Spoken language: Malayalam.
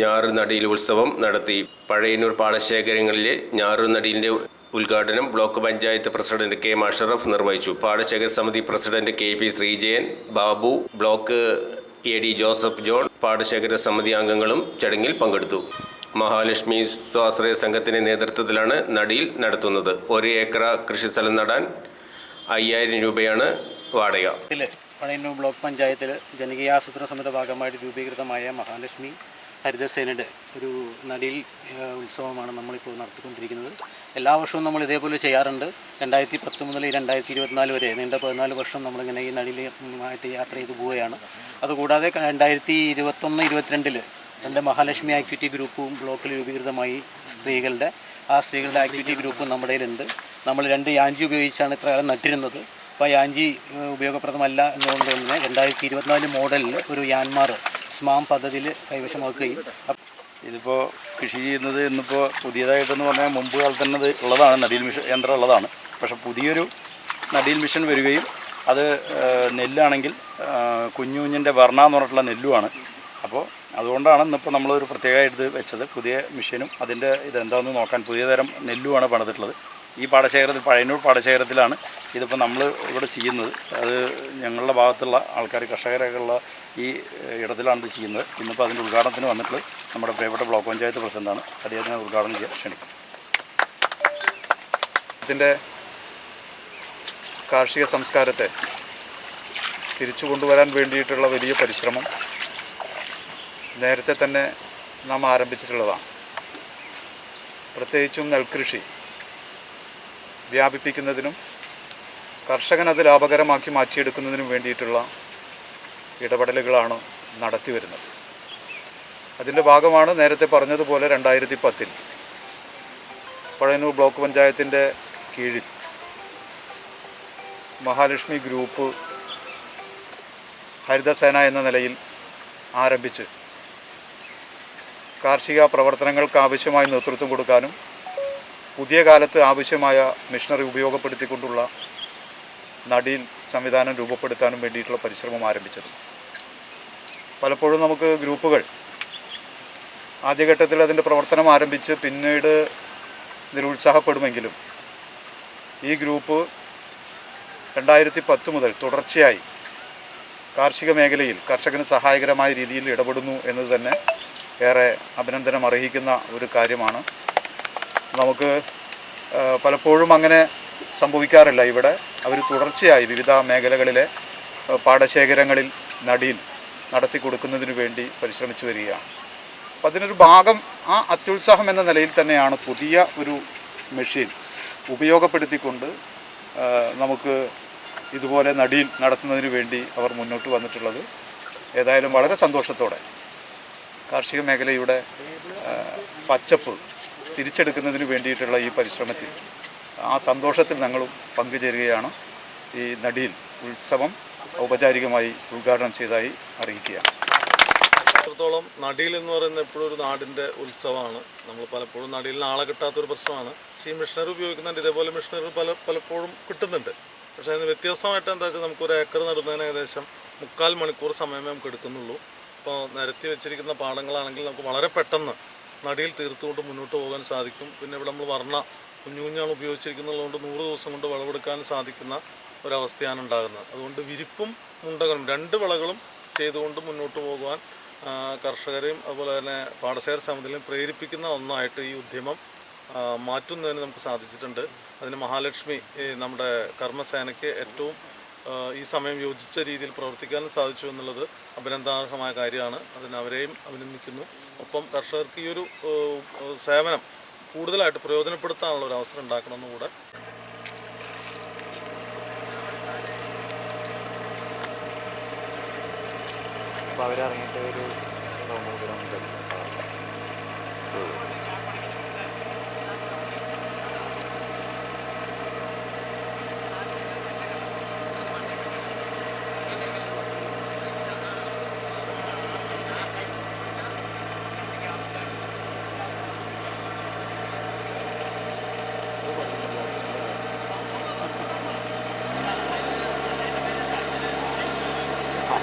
ഞാറുനടിയിൽ ഉത്സവം നടത്തി. പഴയന്നൂർ പാടശേഖരങ്ങളിലെ ഞാറുനടിയിലിന്റെ ഉദ്ഘാടനം block panchayat president K Masharaf നിർവഹിച്ചു. പാടശേഖര സമിതി president K P Sreejayan Babu block A D Joseph John പാടശേഖര സമിതി അംഗങ്ങളും ചടങ്ങിൽ പങ്കെടുത്തു. മഹാലക്ഷ്മി സ്വാശ്രയ സംഘത്തിന്റെ നേതൃത്വത്തിലാണ് നടിയിൽ നടത്തുന്നത്. ഒരു ഏക്കർ കൃഷിസ്ഥലം നടാൻ അയ്യായിരം രൂപയാണ് വാടക. പഴയന്നൂർ ബ്ലോക്ക് പഞ്ചായത്തിൽ ജനകീയാസൂത്രണ സമിതി ഭാഗമായിട്ട് രൂപീകൃതമായ മഹാലക്ഷ്മി ഹരിതസേനയുടെ ഒരു നടിയിൽ ഉത്സവമാണ് നമ്മളിപ്പോൾ നടത്തിക്കൊണ്ടിരിക്കുന്നത്. എല്ലാ വർഷവും നമ്മൾ ഇതേപോലെ ചെയ്യാറുണ്ട്. രണ്ടായിരത്തി പത്ത് മുതൽ രണ്ടായിരത്തി ഇരുപത്തിനാല് വരെ നീണ്ട പതിനാല് വർഷം നമ്മളിങ്ങനെ ഈ നടിയിലുമായിട്ട് യാത്ര ചെയ്തു പോവുകയാണ്. അതുകൂടാതെ രണ്ടായിരത്തി ഇരുപത്തൊന്ന് ഇരുപത്തിരണ്ടിൽ രണ്ട് മഹാലക്ഷ്മി ആക്ടിവിറ്റി ഗ്രൂപ്പും ബ്ലോക്കിൽ രൂപീകൃതമായി സ്ത്രീകളുടെ ആ സ്ത്രീകളുടെ ആക്ടിവിറ്റി ഗ്രൂപ്പും നമ്മുടെ കയ്യിലുണ്ട്. നമ്മൾ രണ്ട് യാഞ്ചി ഉപയോഗിച്ചാണ് ഇത്ര കാലം നട്ടിരുന്നത്. അപ്പോൾ യാഞ്ചി ഉപയോഗപ്രദമല്ല എന്നുകൊണ്ട് തന്നെ രണ്ടായിരത്തി ഇരുപത്തിനാല് മോഡലിൽ ഒരു യാൻമാർ സ്മാം പദ്ധതിയിൽ കൈവശമാക്കുകയും. ഇതിപ്പോൾ കൃഷി ചെയ്യുന്നത് ഇന്നിപ്പോൾ പുതിയതായിട്ടെന്ന് പറഞ്ഞാൽ മുമ്പ് കാലത്ത് തന്നെ ഉള്ളതാണ് നടിയിൽ മിഷൻ യന്ത്രം ഉള്ളതാണ്. പക്ഷേ പുതിയൊരു നടിയിൽ മിഷൻ വരികയും അത് നെല്ലാണെങ്കിൽ കുഞ്ഞു കുഞ്ഞിന്റെ വർണ എന്ന് പറഞ്ഞിട്ടുള്ള നെല്ലുമാണ്. അപ്പോൾ അതുകൊണ്ടാണ് ഇന്നിപ്പോൾ നമ്മളൊരു പ്രത്യേകമായിട്ട് വെച്ചത്. പുതിയ മിഷനും അതിന്റെ ഇതെന്താണെന്ന് നോക്കാൻ പുതിയ തരം നെല്ലുമാണ് പണിതിട്ടുള്ളത്. ഈ പാടശേഖരത്തിൽ പഴയന്നൂർ പാടശേഖരത്തിലാണ് ഇതിപ്പോൾ നമ്മൾ ഇവിടെ ചെയ്യുന്നത് അത് ഞങ്ങളുടെ ഭാഗത്തുള്ള ആൾക്കാർ കർഷകരൊക്കെ ഉള്ള ഈ ഇടത്തിലാണ് ഇത് ചെയ്യുന്നത്. ഇന്നിപ്പോൾ അതിന്റെ ഉദ്ഘാടനത്തിന് വന്നിട്ട് നമ്മുടെ പ്രിയപ്പെട്ട ബ്ലോക്ക് പഞ്ചായത്ത് പ്രസിഡന്റാണ് അദ്ദേഹത്തിനെ ഉദ്ഘാടനം ചെയ്യാൻ ക്ഷണിക്കും. ഇതിന്റെ കാർഷിക സംസ്കാരത്തെ തിരിച്ചു കൊണ്ടുവരാൻ വേണ്ടിയിട്ടുള്ള വലിയ പരിശ്രമം നേരത്തെ തന്നെ നാം ആരംഭിച്ചിട്ടുള്ളതാണ്. പ്രത്യേകിച്ചും നെൽകൃഷി വ്യാപിപ്പിക്കുന്നതിനും കർഷകൻ അത് ലാഭകരമാക്കി മാറ്റിയെടുക്കുന്നതിനും വേണ്ടിയിട്ടുള്ള ഇടപെടലുകളാണ് നടത്തി വരുന്നത്. അതിന്റെ ഭാഗമാണ് നേരത്തെ പറഞ്ഞതുപോലെ രണ്ടായിരത്തി പത്തിൽ പഴയന്നൂർ ബ്ലോക്ക് പഞ്ചായത്തിന്റെ കീഴിൽ മഹാലക്ഷ്മി ഗ്രൂപ്പ് ഹരിതസേന എന്ന നിലയിൽ ആരംഭിച്ച് കാർഷിക പ്രവർത്തനങ്ങൾക്ക് ആവശ്യമായ നേതൃത്വം കൊടുക്കാനും പുതിയ കാലത്ത് ആവശ്യമായ മിഷനറി ഉപയോഗപ്പെടുത്തിക്കൊണ്ടുള്ള നടിയിൽ സംവിധാനം രൂപപ്പെടുത്താനും വേണ്ടിയിട്ടുള്ള പരിശ്രമം ആരംഭിച്ചത്. പലപ്പോഴും നമുക്ക് ഗ്രൂപ്പുകൾ ആദ്യഘട്ടത്തിൽ അതിന്റെ പ്രവർത്തനം ആരംഭിച്ച് പിന്നീട് നിരുത്സാഹപ്പെടുമെങ്കിലും ഈ ഗ്രൂപ്പ് രണ്ടായിരത്തി പത്ത് മുതൽ തുടർച്ചയായി കാർഷിക മേഖലയിൽ കർഷകന് സഹായകരമായ രീതിയിൽ ഇടപെടുന്നു എന്നത് തന്നെ ഏറെ അഭിനന്ദനം അർഹിക്കുന്ന ഒരു കാര്യമാണ്. നമുക്ക് പലപ്പോഴും അങ്ങനെ സംഭവിക്കാറില്ല. ഇവിടെ അവർ തുടർച്ചയായി വിവിധ മേഖലകളിലെ പാടശേഖരങ്ങളിൽ നടിയിൽ നടത്തി കൊടുക്കുന്നതിന് വേണ്ടി പരിശ്രമിച്ചു വരികയാണ്. അപ്പം അതിനൊരു ഭാഗം ആ അത്യുത്സാഹം എന്ന നിലയിൽ തന്നെയാണ് പുതിയ ഒരു മെഷീൻ ഉപയോഗപ്പെടുത്തിക്കൊണ്ട് നമുക്ക് ഇതുപോലെ നടിയിൽ നടത്തുന്നതിന് വേണ്ടി അവർ മുന്നോട്ട് വന്നിട്ടുള്ളത്. ഏതായാലും വളരെ സന്തോഷത്തോടെ. കാർഷിക മേഖലയുടെ പച്ചപ്പ് തിരിച്ചെടുക്കുന്നതിന് വേണ്ടിയിട്ടുള്ള ഈ പരിശ്രമത്തിൽ ആ സന്തോഷത്തിൽ ഞങ്ങളും പങ്കുചേരുകയാണ്. ഈ നടിയിൽ ഉത്സവം ഔപചാരികമായി ഉദ്ഘാടനം ചെയ്തതായി അറിയിക്കുകയാണ്. എത്രത്തോളം നടിയിൽ എന്ന് പറയുന്നത് എപ്പോഴും ഒരു നാടിന്റെ ഉത്സവമാണ്. നമ്മൾ പലപ്പോഴും നടിയിൽ ആളെ കിട്ടാത്തൊരു പ്രശ്നമാണ്. പക്ഷേ ഈ മിഷനറി ഉപയോഗിക്കുന്നുണ്ട്. ഇതേപോലെ മിഷനറി പല പലപ്പോഴും കിട്ടുന്നുണ്ട്. പക്ഷേ അതിന് വ്യത്യസ്തമായിട്ട് എന്താ വെച്ചാൽ നമുക്കൊരു ഏക്കർ നടുന്നതിന് ഏകദേശം മുക്കാൽ മണിക്കൂർ സമയമേ നമുക്ക് എടുക്കുന്നുള്ളൂ. ഇപ്പോൾ നിരത്തി വെച്ചിരിക്കുന്ന പാടങ്ങളാണെങ്കിൽ നമുക്ക് വളരെ പെട്ടെന്ന് നടിയിൽ തീർത്തുകൊണ്ട് മുന്നോട്ട് പോകാൻ സാധിക്കും. പിന്നെ ഇവിടെ നമ്മൾ വർണ കുഞ്ഞു കുഞ്ഞാണ് ഉപയോഗിച്ചിരിക്കുന്നതുകൊണ്ട് നൂറ് ദിവസം കൊണ്ട് വിളവെടുക്കാൻ സാധിക്കുന്ന ഒരവസ്ഥയാണ് ഉണ്ടാകുന്നത്. അതുകൊണ്ട് വിരിപ്പും മുണ്ടകളും രണ്ട് വിളകളും ചെയ്തുകൊണ്ട് മുന്നോട്ട് പോകുവാൻ കർഷകരെയും അതുപോലെ തന്നെ പാടശേഖര സമിതിയിലും പ്രേരിപ്പിക്കുന്ന ഒന്നായിട്ട് ഈ ഉദ്യമം മാറ്റുന്നതിന് നമുക്ക് സാധിച്ചിട്ടുണ്ട്. അതിന് മഹാലക്ഷ്മി നമ്മുടെ കർമ്മസേനയ്ക്ക് ഏറ്റവും ഈ സമയം യോജിച്ച രീതിയിൽ പ്രവർത്തിക്കാനും സാധിച്ചു എന്നുള്ളത് അഭിനന്ദനാർഹമായ കാര്യമാണ്. അതിന് അവരെയും അഭിനന്ദിക്കുന്നു. ഒപ്പം കർഷകർക്ക് ഈ ഒരു സേവനം കൂടുതലായിട്ട് പ്രയോജനപ്പെടുത്താനുള്ള ഒരു അവസരം ഉണ്ടാക്കണമെന്ന് കൂടെ. അപ്പോൾ ഒരു